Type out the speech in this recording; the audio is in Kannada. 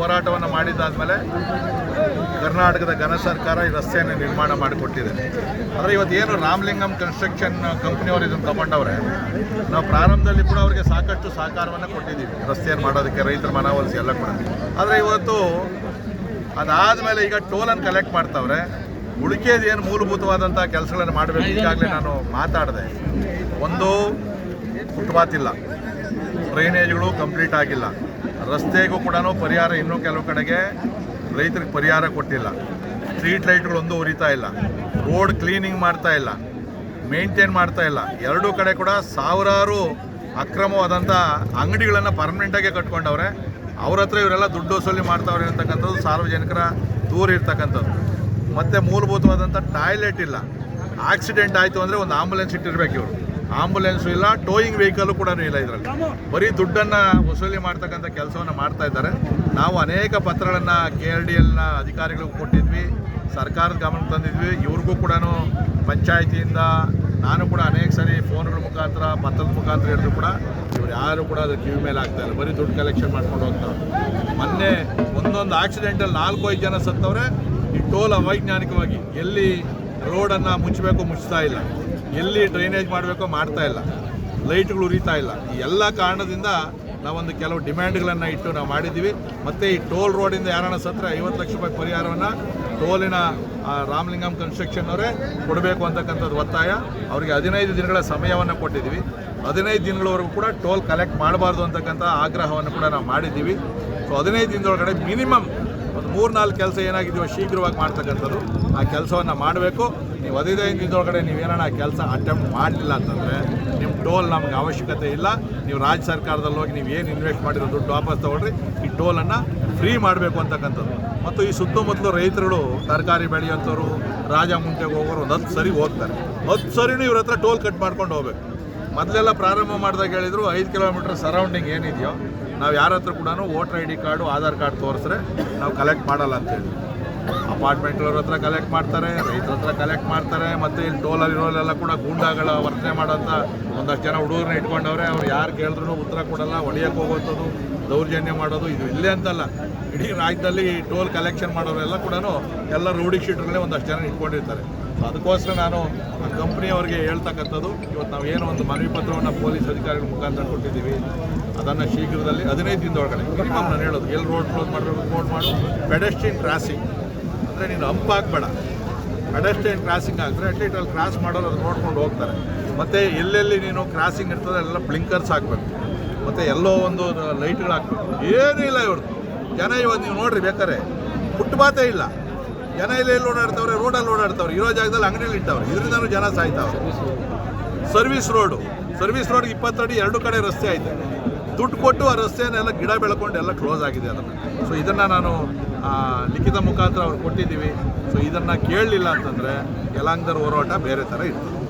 ಹೋರಾಟವನ್ನು ಮಾಡಿದ್ದಾದ್ಮೇಲೆ ಕರ್ನಾಟಕದ ಘನ ಸರ್ಕಾರ ಈ ರಸ್ತೆಯನ್ನು ನಿರ್ಮಾಣ ಮಾಡಿಕೊಟ್ಟಿದೆ. ಆದರೆ ಇವತ್ತು ಏನು ರಾಮಲಿಂಗಂ ಕನ್ಸ್ಟ್ರಕ್ಷನ್ ಕಂಪ್ನಿಯವರು ಇದನ್ನು ತಗೊಂಡವ್ರೆ, ನಾವು ಪ್ರಾರಂಭದಲ್ಲಿ ಕೂಡ ಅವರಿಗೆ ಸಾಕಷ್ಟು ಸಹಕಾರವನ್ನು ಕೊಟ್ಟಿದ್ದೀವಿ. ರಸ್ತೆಯನ್ನು ಮಾಡೋದಕ್ಕೆ ರೈತರ ಮನವೊಲಿಸಿ ಎಲ್ಲ ಕೂಡ. ಆದರೆ ಇವತ್ತು ಅದಾದಮೇಲೆ ಈಗ ಟೋಲನ್ನು ಕಲೆಕ್ಟ್ ಮಾಡ್ತಾವ್ರೆ. ಉಳಿಕೆದು ಏನು ಮೂಲಭೂತವಾದಂಥ ಕೆಲಸಗಳನ್ನು ಮಾಡಬೇಕು ಈಗಾಗಲೇ ನಾನು ಮಾತಾಡಿದೆ. ಒಂದು ಫುಟ್ಪಾತ್ ಇಲ್ಲ. ಡ್ರೈನೇಜ್ಗಳು ಕಂಪ್ಲೀಟ್ ಆಗಿಲ್ಲ. ರಸ್ತೆಗೂ ಕೂಡ ಪರಿಹಾರ ಇನ್ನೂ ಕೆಲವು ಕಡೆಗೆ ರೈತರಿಗೆ ಪರಿಹಾರ ಕೊಟ್ಟಿಲ್ಲ. ಸ್ಟ್ರೀಟ್ ಲೈಟ್ಗಳು ಒಂದು ಉರಿತಾ ಇಲ್ಲ. ರೋಡ್ ಕ್ಲೀನಿಂಗ್ ಮಾಡ್ತಾ ಇಲ್ಲ. ಮೇಂಟೈನ್ ಮಾಡ್ತಾ ಇಲ್ಲ. ಎರಡೂ ಕಡೆ ಕೂಡ ಸಾವಿರಾರು ಅಕ್ರಮವಾದಂಥ ಅಂಗಡಿಗಳನ್ನು ಪರ್ಮನೆಂಟಾಗಿ ಕಟ್ಕೊಂಡವ್ರೆ. ಅವ್ರ ಹತ್ರ ಇವರೆಲ್ಲ ದುಡ್ಡು ವಸೂಲಿ ಮಾಡ್ತಾವ್ರೆ ಅಂತಕ್ಕಂಥದ್ದು ಸಾರ್ವಜನಿಕರ ದೂರ ಇರ್ತಕ್ಕಂಥದ್ದು. ಮತ್ತು ಮೂಲಭೂತವಾದಂಥ ಟಾಯ್ಲೆಟ್ ಇಲ್ಲ. ಆಕ್ಸಿಡೆಂಟ್ ಆಯಿತು ಅಂದರೆ ಒಂದು ಆಂಬುಲೆನ್ಸ್ ಇಟ್ಟಿರ್ಬೇಕು ಇವರು. ಆಂಬುಲೆನ್ಸು ಇಲ್ಲ ಟೋಯಿಂಗ್ ವೆಹಿಕಲ್ಲು ಕೂಡ ಇಲ್ಲ ಇದರಲ್ಲಿ. ಬರೀ ದುಡ್ಡನ್ನು ವಸೂಲಿ ಮಾಡ್ತಕ್ಕಂಥ ಕೆಲಸವನ್ನು ಮಾಡ್ತಾ ಇದ್ದಾರೆ. ನಾವು ಅನೇಕ ಪತ್ರಗಳನ್ನು ಕೆ ಆರ್ ಡಿ ಎಲ್ನ ಅಧಿಕಾರಿಗಳಿಗೂ ಕೊಟ್ಟಿದ್ವಿ ಸರ್ಕಾರದ ಗಮನಕ್ಕೆ ತಂದಿದ್ವಿ. ಇವ್ರಿಗೂ ಕೂಡ ಪಂಚಾಯತಿಯಿಂದ ನಾನು ಕೂಡ ಅನೇಕ ಸರಿ ಫೋನ್ಗಳ ಮುಖಾಂತರ ಪತ್ರದ ಮುಖಾಂತರ ಹೇಳಿದ್ರು ಕೂಡ ಇವ್ರು ಯಾರು ಕೂಡ ಅದು ಕಿವಿ ಮೇಲೆ ಆಗ್ತಾ ಇಲ್ಲ. ಬರೀ ದುಡ್ಡು ಕಲೆಕ್ಷನ್ ಮಾಡ್ಕೊಂಡು ಹೋಗ್ತಾರೆ ಮೊನ್ನೆ ಒಂದೊಂದು ಆಕ್ಸಿಡೆಂಟಲ್ಲಿ ನಾಲ್ಕು ಐದು ಜನ ಸತ್ತವ್ರೆ ಈ ಟೋಲ್ ಅವೈಜ್ಞಾನಿಕವಾಗಿ ಎಲ್ಲಿ ರೋಡನ್ನು ಮುಚ್ಚಬೇಕು ಮುಚ್ತಾ ಇಲ್ಲ. ಎಲ್ಲಿ ಡ್ರೈನೇಜ್ ಮಾಡಬೇಕೋ ಮಾಡ್ತಾ ಇಲ್ಲ. ಲೈಟ್ಗಳು ಉರಿತಾ ಇಲ್ಲ. ಈ ಎಲ್ಲ ಕಾರಣದಿಂದ ನಾವೊಂದು ಕೆಲವು ಡಿಮ್ಯಾಂಡ್ಗಳನ್ನು ಇಟ್ಟು ನಾವು ಮಾಡಿದ್ದೀವಿ. ಮತ್ತು ಈ ಟೋಲ್ ರೋಡಿಂದ ಯಾರನ್ನ ಸತ್ರ ಐವತ್ತು ಲಕ್ಷ ರೂಪಾಯಿ ಪರಿಹಾರವನ್ನು ಟೋಲಿನ ರಾಮಲಿಂಗಂ ಕನ್ಸ್ಟ್ರಕ್ಷನ್ ಅವರೇ ಕೊಡಬೇಕು ಅಂತಕ್ಕಂಥದ್ದು ಒತ್ತಾಯ. ಅವರಿಗೆ ಹದಿನೈದು ದಿನಗಳ ಸಮಯವನ್ನು ಕೊಟ್ಟಿದ್ದೀವಿ. ಹದಿನೈದು ದಿನಗಳವರೆಗೂ ಕೂಡ ಟೋಲ್ ಕಲೆಕ್ಟ್ ಮಾಡಬಾರ್ದು ಅಂತಕ್ಕಂಥ ಆಗ್ರಹವನ್ನು ಕೂಡ ನಾವು ಮಾಡಿದ್ದೀವಿ. ಸೊ, ಹದಿನೈದು ದಿನದೊಳಗಡೆ ಮಿನಿಮಮ್ ಒಂದು ಮೂರು ನಾಲ್ಕು ಕೆಲಸ ಏನಾಗಿದೆಯೋ ಶೀಘ್ರವಾಗಿ ಮಾಡ್ತಕ್ಕಂಥದ್ದು ಆ ಕೆಲಸವನ್ನು ಮಾಡಬೇಕು. ನೀವು ಹದಿನೈದು ನೀವೇನಾರ ಆ ಕೆಲಸ ಅಟೆಂಪ್ಟ್ ಮಾಡಲಿಲ್ಲ ಅಂತಂದರೆ ನಿಮ್ಮ ಟೋಲ್ ನಮಗೆ ಅವಶ್ಯಕತೆ ಇಲ್ಲ. ನೀವು ರಾಜ್ಯ ಸರ್ಕಾರದಲ್ಲಿ ಹೋಗಿ ನೀವು ಏನು ಇನ್ವೆಸ್ಟ್ ಮಾಡಿರೋ ದುಡ್ಡು ವಾಪಸ್ ತೊಗೊಳ್ರಿ. ಈ ಟೋಲನ್ನು ಫ್ರೀ ಮಾಡಬೇಕು ಅಂತಕ್ಕಂಥದ್ದು. ಮತ್ತು ಈ ಸುತ್ತಮುತ್ತಲು ರೈತರುಗಳು ತರಕಾರಿ ಬೆಳೆಯೋಂಥವ್ರು ರಾಜಮುಂಟೆಗೆ ಹೋಗೋರು ಒಂದು ಹತ್ತು ಸರಿ ಹೋಗ್ತಾರೆ. ಹತ್ತು ಸರಿನೂ ಇವ್ರ ಹತ್ರ ಟೋಲ್ ಕಟ್ ಮಾಡ್ಕೊಂಡು ಹೋಗ್ಬೇಕು. ಮೊದಲೆಲ್ಲ ಪ್ರಾರಂಭ ಮಾಡಿದಾಗ ಹೇಳಿದ್ರು ಐದು ಕಿಲೋಮೀಟ್ರ್ ಸರೌಂಡಿಂಗ್ ಏನಿದೆಯೋ, ನಾವು ಯಾರ ಹತ್ರ ಕೂಡ voter I D card Aadhaar card ತೋರಿಸ್ರೆ ನಾವು ಕಲೆಕ್ಟ್ ಮಾಡಲ್ಲ ಅಂತ ಹೇಳಿ ಅಪಾರ್ಟ್ಮೆಂಟ್ಗಳವ್ರ ಹತ್ರ ಕಲೆಕ್ಟ್ ಮಾಡ್ತಾರೆ, ರೈತರ ಹತ್ರ ಕಲೆಕ್ಟ್ ಮಾಡ್ತಾರೆ, ಮತ್ತು ಇಲ್ಲಿ ಟೋಲ್ ಇರೋಲೆಲ್ಲ ಕೂಡ ಗೂಂಡಾಗಳ ವರ್ತನೆ ಮಾಡೋಂಥ ಒಂದಷ್ಟು ಜನ ಹುಡುಗರನ್ನ ಇಟ್ಕೊಂಡವ್ರೆ, ಅವ್ರು ಯಾರು ಕೇಳಿದ್ರು ಉತ್ತರ ಕೊಡಲ್ಲ, ಹೊಡಿಯೋಕೆ ಹೋಗುವಂಥದ್ದು ದೌರ್ಜನ್ಯ ಮಾಡೋದು ಇದು ಇಲ್ಲೇ ಅಂತಲ್ಲ. ಇಡೀ ರಾಜ್ಯದಲ್ಲಿ ಟೋಲ್ ಕಲೆಕ್ಷನ್ ಮಾಡೋರೆಲ್ಲ ಕೂಡ ಎಲ್ಲ ರೂಢಿ ಶೀಟ್ರಲ್ಲೇ ಒಂದಷ್ಟು ಜನ ಇಟ್ಕೊಂಡಿರ್ತಾರೆ ಸೊ ಅದಕ್ಕೋಸ್ಕರ ನಾನು ಕಂಪ್ನಿಯವ್ರಿಗೆ ಹೇಳ್ತಕ್ಕಂಥದ್ದು ಇವತ್ತು ನಾವು ಏನೋ ಒಂದು ಮನವಿ ಪತ್ರವನ್ನು ಪೊಲೀಸ್ ಅಧಿಕಾರಿಗಳ ಮುಖಾಂತರ ಕೊಟ್ಟಿದ್ದೀವಿ. ಅದನ್ನು ಶೀಘ್ರದಲ್ಲಿ ಹದಿನೈದು ದಿನದೊಳಗಡೆ ನಾನು ಹೇಳೋದು, ಎಲ್ಲಿ ರೋಡ್ ಕ್ಲೋಸ್ ಮಾಡಬೇಕು ಕ್ಲೋಸ್ ಮಾಡು ಪೆಡೆಸ್ಟ್ರಿಯನ್ ಕ್ರಾಸಿಂಗ್ ಅಂದರೆ ನೀನು ಹಂಪ್ ಹಾಕ್ಬೇಡ. ಪೆಡೆಸ್ಟ್ರಿಯನ್ ಕ್ರಾಸಿಂಗ್ ಹಾಕಿದ್ರೆ ಅಟ್ಲೀಸ್ಟ್ ಅಲ್ಲಿ ಕ್ರಾಸ್ ಮಾಡೋರು ಅದು ನೋಡ್ಕೊಂಡು ಹೋಗ್ತಾರೆ. ಮತ್ತು ಎಲ್ಲೆಲ್ಲಿ ನೀನು ಕ್ರಾಸಿಂಗ್ ಇರ್ತದೆ ಅಲ್ಲೆಲ್ಲ ಬ್ಲಿಂಕರ್ಸ್ ಹಾಕಬೇಕು. ಮತ್ತು ಎಲ್ಲೋ ಒಂದು ಲೈಟ್ಗಳು ಹಾಕ್ಬೇಕು. ಏನೂ ಇಲ್ಲ ಇವ್ರದ್ದು ಜನ ಇವತ್ತು ನೀವು ನೋಡ್ರಿ ಬೇಕಾರೆ ಫುಟ್ಪಾತೇ ಇಲ್ಲ. ಜನ ಇಲ್ಲಿ ಎಲ್ಲಿ ಓಡಾಡ್ತವ್ರೆ? ರೋಡಲ್ಲಿ ಓಡಾಡ್ತವ್ರೆ. ಇರೋ ಜಾಗದಲ್ಲಿ ಅಂಗಡಿಯಲ್ಲಿ ಇಟ್ಟವ್ರೆ. ಇದರಿಂದನೂ ಜನ ಸಾಯ್ತಾವ್ರೆ. ಸರ್ವಿಸ್ ರೋಡು ಸರ್ವಿಸ್ ರೋಡ್ಗೆ ಇಪ್ಪತ್ತಡಿ ಎರಡು ಕಡೆ ರಸ್ತೆ ಐತೆ. ದುಡ್ಡು ಕೊಟ್ಟು ಆ ರಸ್ತೆಯನ್ನೆಲ್ಲ ಗಿಡ ಬೆಳ್ಕೊಂಡು ಎಲ್ಲ ಕ್ಲೋಸ್ ಆಗಿದೆ ಅದನ್ನು. ಸೊ ಇದನ್ನು ನಾನು ಲಿಖಿತ ಮುಖಾಂತರ ಅವ್ರು ಕೊಟ್ಟಿದ್ದೀವಿ. ಸೊ ಇದನ್ನು ಕೇಳಲಿಲ್ಲ ಅಂತಂದರೆ ಯಲಾಂಗ್ದರ್ ಹೋರಾಟ ಬೇರೆ ಥರ ಇರ್ತದೆ.